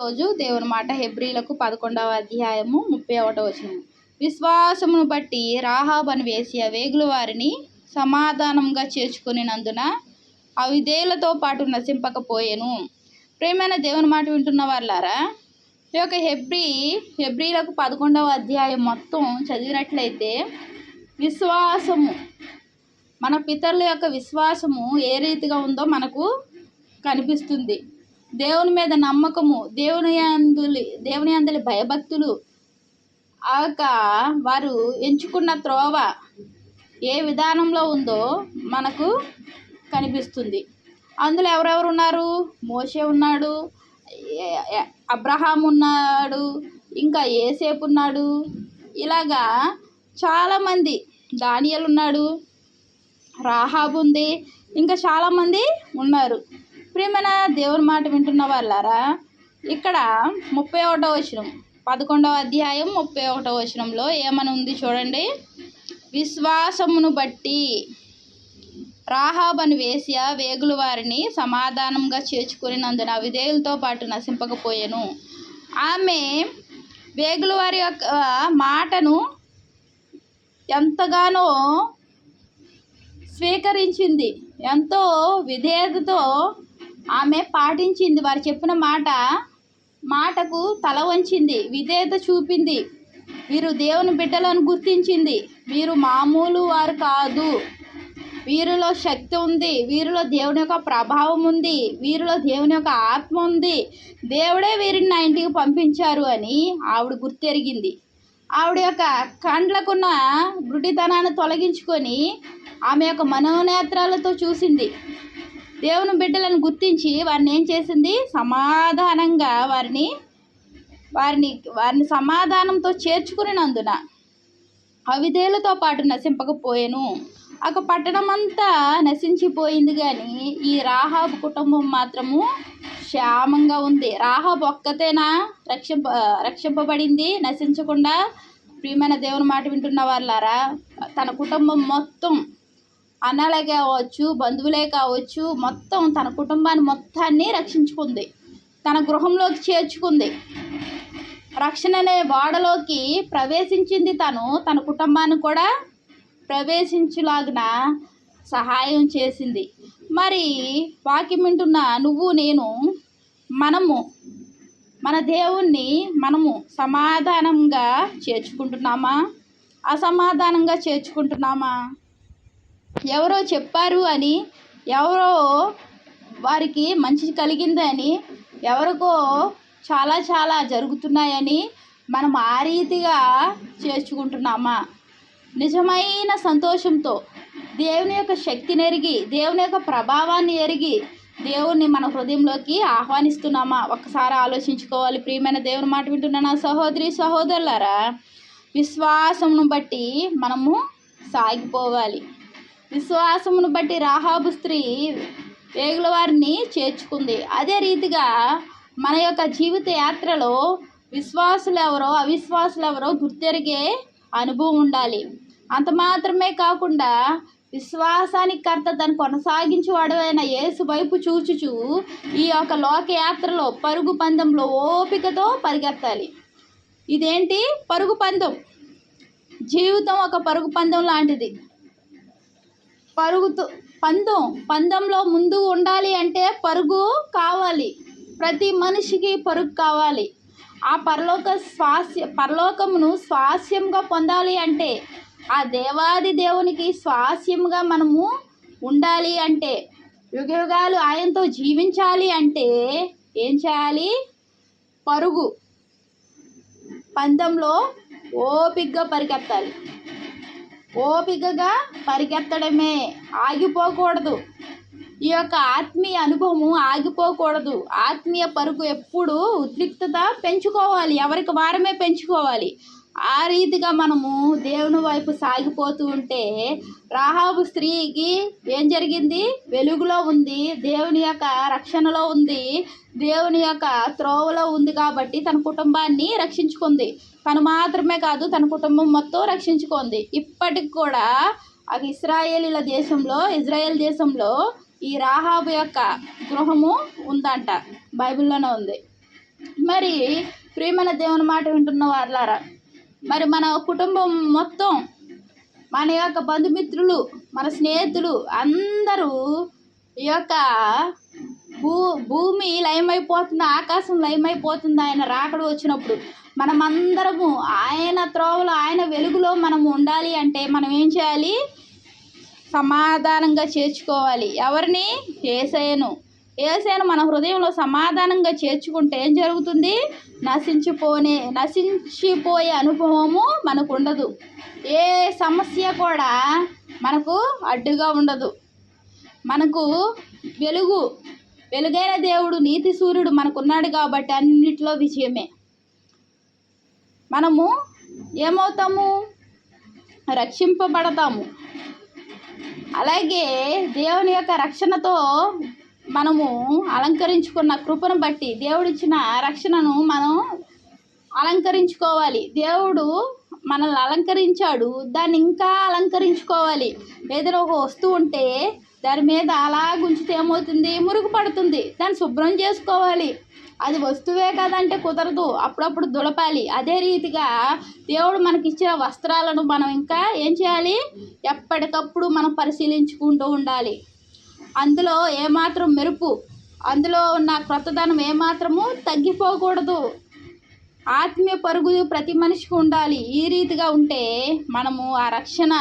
రోజు దేవుని మాట హెబ్రీలకు పదకొండవ అధ్యాయము ముప్పై ఒకటో వచ్చిన విశ్వాసమును బట్టి రాహాబను వేసి వేగులు వారిని సమాధానంగా చేర్చుకునినందున అవిధేయులతో పాటు నశింపకపోయెను. ప్రేమైన దేవుని మాట వింటున్న వాళ్ళారా ఈ యొక్క హెబ్రీ హెబ్రీలకు పదకొండవ అధ్యాయం మొత్తం చదివినట్లయితే విశ్వాసము మన పితరుల యొక్క విశ్వాసము ఏ రీతిగా ఉందో మనకు కనిపిస్తుంది. దేవుని మీద నమ్మకము దేవుని అందులి దేవుని అందలి భయభక్తులు. ఆ వారు ఎంచుకున్న త్రోవ ఏ విధానంలో ఉందో మనకు కనిపిస్తుంది. అందులో ఎవరెవరు ఉన్నారు? మోషే ఉన్నాడు అబ్రహాం ఉన్నాడు ఇంకా ఏసేపు ఉన్నాడు. ఇలాగా చాలామంది దానియలు ఉన్నాడు రాహాబ్ ఉంది ఇంకా చాలామంది ఉన్నారు. ప్రియమైన దేవుని మాట వింటున్న వాళ్ళారా? ఇక్కడ ముప్పై ఒకటో వచనం పదకొండవ అధ్యాయం ముప్పై ఒకటో వచనంలో ఏమని ఉంది చూడండి. విశ్వాసమును బట్టి రాహాబను వేసియ వేశ్య వేగుల వారిని సమాధానంగా చేర్చుకునినందున విధేయులతో పాటు నశింపకపోయాను. ఆమె వేగుల వారి యొక్క మాటను ఎంతగానో స్వీకరించింది ఎంతో విధేయతతో ఆమె పాటించింది. వారు చెప్పిన మాట మాటకు తల వంచింది. విధేయత చూపింది. వీరు దేవుని బిడ్డలను గుర్తించింది. వీరు మామూలు వారు కాదు. వీరిలో శక్తి ఉంది. వీరిలో దేవుని యొక్క ప్రభావం ఉంది. వీరిలో దేవుని యొక్క ఆత్మ ఉంది. దేవుడే వీరిని నా ఇంటికి పంపించారు అని ఆవిడ గుర్తెరిగింది. ఆవిడ యొక్క కండ్లకున్న గుడ్డితనాన్ని తొలగించుకొని ఆమె యొక్క మనోనేత్రాలతో చూసింది. దేవుని బిడ్డలను గుర్తించి వారిని ఏం చేసింది? సమాధానంగా వారిని వారిని వారిని సమాధానంతో చేర్చుకునినందున అవిధేలతో పాటు నశింపకపోయాను. ఒక పట్టణం అంతా నశించిపోయింది కానీ ఈ రాహాబ్ కుటుంబం మాత్రము క్షేమంగా ఉంది. రాహాబ్ ఒక్కతేనా రక్షింప రక్షింపబడింది? నశించకుండా ప్రియమైన దేవుని మాట వింటున్న వాళ్ళారా? తన కుటుంబం మొత్తం అన్నలే కావచ్చు బంధువులే కావచ్చు మొత్తం తన కుటుంబాన్ని మొత్తాన్ని రక్షించుకుంది. తన గృహంలోకి చేర్చుకుంది. రక్షణ అనే వాడలోకి ప్రవేశించింది తను. తన కుటుంబాన్ని కూడా ప్రవేశించులాగిన సహాయం చేసింది. మరి వాక్యం వింటున్న నువ్వు నేను మనము మన దేవుణ్ణి మనము సమాధానంగా చేర్చుకుంటున్నామా? అసమాధానంగా చేర్చుకుంటున్నామా? ఎవరో చెప్పారు అని ఎవరో వారికి మంచి కలిగిందని ఎవరికో చాలా చాలా జరుగుతున్నాయని మనం ఆ రీతిగా చేర్చుకుంటున్నామా? నిజమైన సంతోషంతో దేవుని యొక్క శక్తిని ఎరిగి దేవుని యొక్క ప్రభావాన్ని ఎరిగి దేవుణ్ణి మన హృదయంలోకి ఆహ్వానిస్తున్నామా? ఒక్కసారి ఆలోచించుకోవాలి. ప్రియమైన దేవుని మాట వింటున్న నా సహోదరి సహోదరులారా విశ్వాసమును బట్టి మనము సాగిపోవాలి. విశ్వాసమును బట్టి రాహాబు స్త్రీ వేగుల వారిని చేర్చుకుంది. అదే రీతిగా మన యొక్క జీవిత యాత్రలో విశ్వాసులు ఎవరో అవిశ్వాసులు ఎవరో గుర్తెరిగే అనుభవం ఉండాలి. అంత మాత్రమే కాకుండా విశ్వాసానికి కర్త తను కొనసాగించేవాడు అయిన యేసు వైపు చూచుచు ఈ యొక్క లోకయాత్రలో పరుగు పందెంలో ఓపికతో పరిగెత్తాలి. ఇదేంటి? పరుగు పందెం. జీవితం ఒక పరుగు పందెం లాంటిది. పరుగుతూ పందెం పందెంలో ముందు ఉండాలి అంటే పరుగు కావాలి. ప్రతి మనిషికి పరుగు కావాలి. ఆ పరలోక స్వాస్య పరలోకమును స్వాస్యంగా పొందాలి అంటే ఆ దేవాది దేవునికి స్వాస్యంగా మనము ఉండాలి అంటే యుగయుగాలు ఆయనతో జీవించాలి అంటే ఏం చేయాలి? పరుగు. పందెంలో ఓపిగ్గా పరిగెత్తాలి. ఓపికగా పరిగెత్తడమే. ఆగిపోకూడదు. ఈ యొక్క ఆత్మీయ అనుభవము ఆగిపోకూడదు. ఆత్మీయ పరుగు ఎప్పుడు ఉద్రిక్తత పెంచుకోవాలి. ఎవరికి వారమే పెంచుకోవాలి. ఆ రీతిగా మనము దేవుని వైపు సాగిపోతూ ఉంటే రాహాబు స్త్రీకి ఏం జరిగింది? వెలుగులో ఉంది దేవుని యొక్క రక్షణలో ఉంది దేవుని యొక్క త్రోవలో ఉంది కాబట్టి తన కుటుంబాన్ని రక్షించుకుంది. తను మాత్రమే కాదు తన కుటుంబం మొత్తం రక్షించుకుంది. ఇప్పటికి కూడా అది ఇస్రాయేలీల దేశంలో ఇజ్రాయెల్ దేశంలో ఈ రాహాబు యొక్క గృహము ఉందంట బైబిల్లోనే ఉంది. మరి ప్రియమైన దేవుని మాట వింటున్న వాళ్ళారా మరి మన కుటుంబం మొత్తం మన యొక్క బంధుమిత్రులు మన స్నేహితులు అందరూ ఈ యొక్క భూ భూమి లయమైపోతుంది ఆకాశం లయమైపోతుంది. ఆయన రాకడు వచ్చినప్పుడు మనమందరము ఆయన త్రోవలో ఆయన వెలుగులో మనం ఉండాలి అంటే మనం ఏం చేయాలి? సమాధానంగా చేర్చుకోవాలి. ఎవరిని? ఏసయ్యను. ఏసైనా మన హృదయంలో సమాధానంగా చేర్చుకుంటే ఏం జరుగుతుంది? నశించిపోనే నశించిపోయే అనుభవము మనకు ఉండదు ఏ సమస్య కూడా మనకు అడ్డుగా ఉండదు. మనకు వెలుగు వెలుగైన దేవుడు నీతి సూర్యుడు మనకున్నాడు కాబట్టి అన్నిటిలో విజయమే. మనము ఏమవుతాము? రక్షింపబడతాము. అలాగే దేవుని యొక్క రక్షణతో మనము అలంకరించుకున్న కృపను బట్టి దేవుడిచ్చిన రక్షణను మనం అలంకరించుకోవాలి. దేవుడు మనల్ని అలంకరించాడు. దాన్ని ఇంకా అలంకరించుకోవాలి. ఏదైనా ఒక వస్తువు ఉంటే దాని మీద అలా గుంచితే ఏమవుతుంది? మురుగు పడుతుంది. దాన్ని శుభ్రం చేసుకోవాలి. అది వస్తువే కదంటే కుదరదు. అప్పుడప్పుడు దులపాలి. అదే రీతిగా దేవుడు మనకిచ్చిన వస్త్రాలను మనం ఇంకా ఏం చేయాలి? ఎప్పటికప్పుడు మనం పరిశీలించుకుంటూ ఉండాలి. అందులో ఏమాత్రం మెరుపు అందులో ఉన్న క్రొత్తదనం ఏమాత్రము తగ్గిపోకూడదు. ఆత్మీయ పరుగు ప్రతి మనిషికి ఉండాలి. ఈ రీతిగా ఉంటే మనము ఆ రక్షణ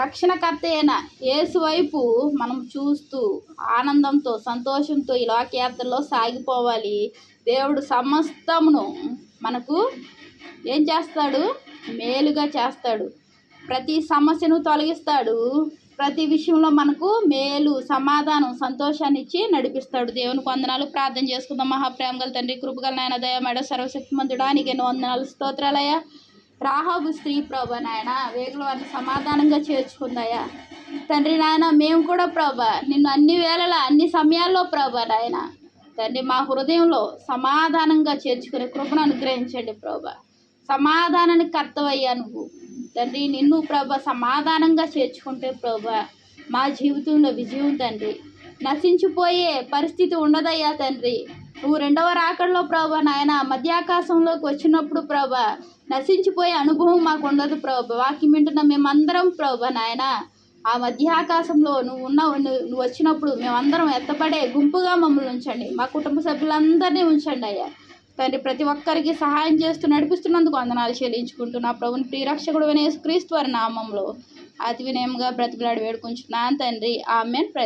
రక్షణకర్త అయిన యేసు వైపు మనం చూస్తూ ఆనందంతో సంతోషంతో ఈ లోకయాత్రలో సాగిపోవాలి. దేవుడు సమస్తమును మనకు ఏం చేస్తాడు? మేలుగా చేస్తాడు. ప్రతి సమస్యను తొలగిస్తాడు. ప్రతి విషయంలో మనకు మేలు సమాధానం సంతోషాన్ని ఇచ్చి నడిపిస్తాడు దేవుని వందనాలు. ప్రార్థన చేసుకుందాం. మహాప్రేమ గల తండ్రి కృపగల నాయన దయ మేడ సర్వశక్తిమంతుడా నీకు ఎన్నో వందనాలు స్తోత్రాలయ రాహాబు స్త్రీ ప్రభ నాయన వేగుల వారిని సమాధానంగా చేర్చుకుందయ్యా. తండ్రి నాయన మేము కూడా ప్రభ నిన్ను అన్ని వేళలా అన్ని సమయాల్లో ప్రభ నాయన. తండ్రి మా హృదయంలో సమాధానంగా చేర్చుకునే కృపను అనుగ్రహించండి ప్రభ. సమాధానానికి కర్తవయ్యా నువ్వు. తండ్రి నిన్ను ప్రభ సమాధానంగా చేర్చుకుంటే ప్రభ మా జీవితంలో విజయం తండ్రి. నశించిపోయే పరిస్థితి ఉండదయ్యా తండ్రి. నువ్వు రెండవ రాకడలో ప్రభ నాయన మధ్యాకాశంలోకి వచ్చినప్పుడు ప్రభ నశించిపోయే అనుభవం మాకు ఉండదు ప్రభ. వాక్యం వింటున్న మేమందరం ప్రభ నాయన ఆ మధ్యాకాశంలో నువ్వు ఉన్న నువ్వు వచ్చినప్పుడు మేమందరం ఎత్తపడే గుంపుగా మమ్మల్ని ఉంచండి. మా కుటుంబ సభ్యులందరినీ ఉంచండి అయ్యా. తండ్రి ప్రతి ఒక్కరికి సహాయం చేస్తూ నడిపిస్తున్నందుకు వందనాలు చెల్లించుకుంటున్నా. ప్రభుని ప్రియరక్షకుడు వినేసు క్రీస్తు వారి నామంలో అతి వినయంగా బ్రతికిలాడి వేడుకుంటున్నాను తండ్రి. ఆమెన్.